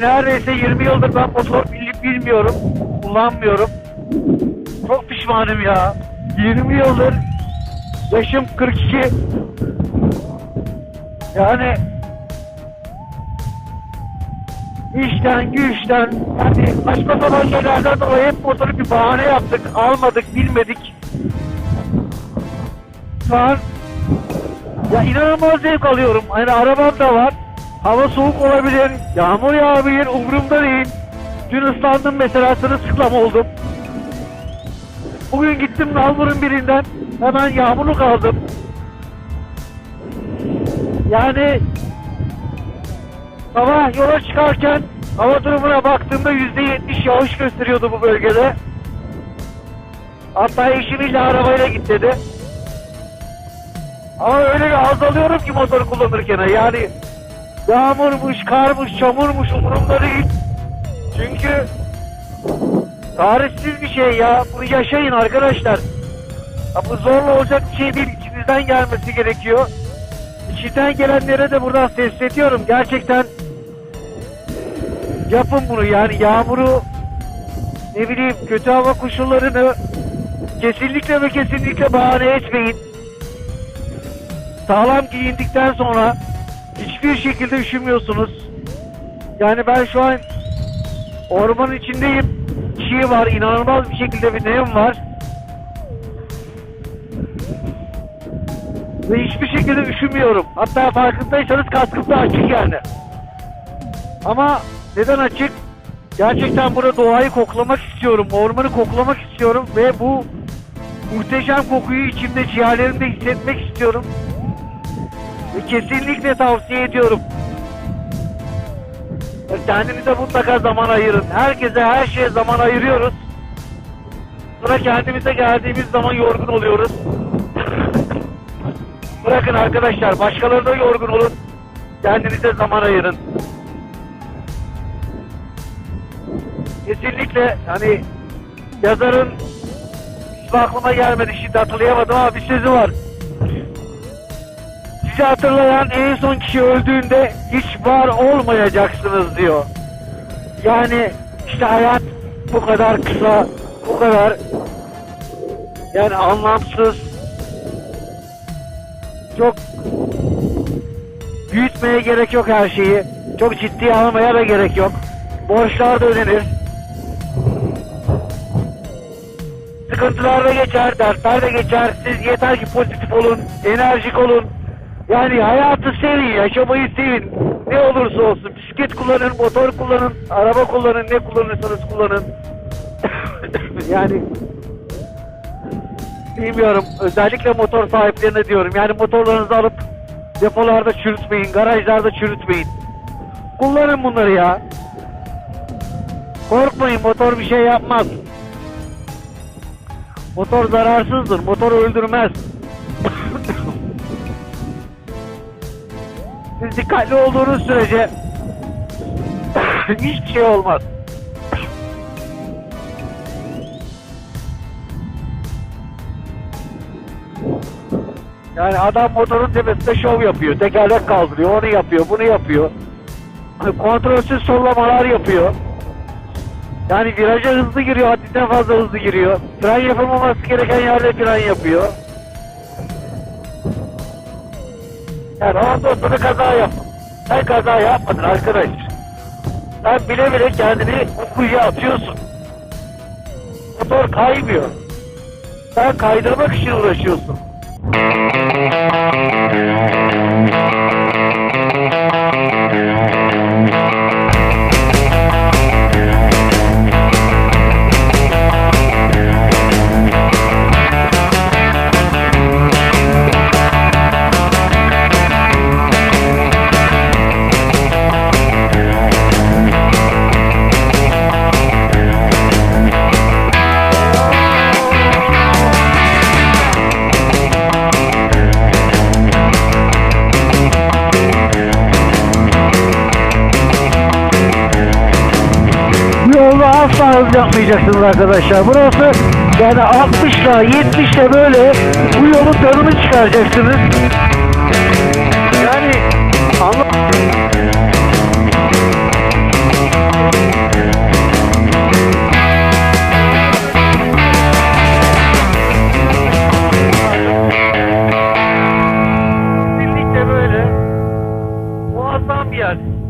Neredeyse 20 yıldır ben motor bilmiyorum. Kullanmıyorum. Çok pişmanım ya. 20 yıldır yaşım 42. Yani işten güçten yani saçma sapan şeylerden dolayı hep motoru bir bahane yaptık. Almadık, bilmedik. Şu an ya inanılmaz zevk alıyorum. Hani arabam da var. Hava soğuk olabilir, yağmur yağabilir, umurumda değil. Dün ıslandım mesela, sırılsıklam oldum. Bugün gittim Nalbur'un birinden, hemen yağmurluk aldım. Yani sabah yola çıkarken hava durumuna baktığımda %70 yağış gösteriyordu bu bölgede. Hatta eşimiyle arabayla git dedi. Ama öyle bir azalıyorum ki motor kullanırken yani yağmurmuş, karmış, çamurmuş umurumda değil. Çünkü tarihsiz bir şey ya. Bunu yaşayın arkadaşlar. Ya bu zorla olacak bir şey değil. İçinizden gelmesi gerekiyor. İçinden gelenlere de buradan sesleniyorum. Gerçekten yapın bunu yani yağmuru ne bileyim kötü hava koşullarını kesinlikle ve kesinlikle bahane etmeyin sağlam giyindikten sonra hiçbir şekilde üşümüyorsunuz. Yani ben şu an ormanın içindeyim. Çiğ var, inanılmaz bir şekilde bir nem var. Ve hiçbir şekilde üşümüyorum. Hatta farkındaysanız kaskım da açık yani. Ama neden açık? Gerçekten burada doğayı koklamak istiyorum. Ormanı koklamak istiyorum ve bu muhteşem kokuyu içimde, ciğerlerimde hissetmek istiyorum. Ve kesinlikle tavsiye ediyorum. Ve Kendinize mutlaka zaman ayırın. Herkese her şeye zaman ayırıyoruz. Sonra kendimize geldiğimiz zaman yorgun oluyoruz. Bırakın arkadaşlar. Başkaları da yorgun olun. Kendinize zaman ayırın. Kesinlikle hani yazarın aklıma gelmedi şimdi hatırlayamadım ama bir sözü var. Sizi hatırlayan en son kişi öldüğünde hiç var olmayacaksınız diyor. Yani işte hayat bu kadar kısa, bu kadar yani anlamsız, çok büyütmeye gerek yok her şeyi. Çok ciddiye almaya da gerek yok. Borçlar da ödenir. Sıkıntılar da geçer, dertler de geçer. Siz yeter ki pozitif olun, enerjik olun. Yani hayatı sevin, yaşamayı sevin. Ne olursa olsun. Bisiklet kullanın, motor kullanın, araba kullanın, ne kullanırsanız kullanın. yani bilmiyorum. Özellikle motor sahiplerine diyorum. Yani motorlarınızı alıp depolarda çürütmeyin, garajlarda çürütmeyin. Kullanın bunları ya. Korkmayın motor bir şey yapmaz. Motor zararsızdır. Motor öldürmez. Dikkatli olduğunuz sürece hiçbir şey olmaz. Yani adam motorun tepesinde şov yapıyor. Tekerlek kaldırıyor. Onu yapıyor. Bunu yapıyor. Kontrolsüz sollamalar yapıyor. Yani viraja hızlı giriyor. Haddinden fazla hızlı giriyor. Fren yapılmaması gereken yerde fren yapıyor. Yani ondan sonra kaza yaptın. Sen kaza yapmadın arkadaş. Sen bile bile kendini kuyuya atıyorsun. Motor kaymıyor. Sen kaydırmak için uğraşıyorsun. atlayacaksınız arkadaşlar. Burası yani 60'la 70'le böyle bu yolun tadını çıkaracaksınız. Yani anla Birlikte böyle muazzam bir.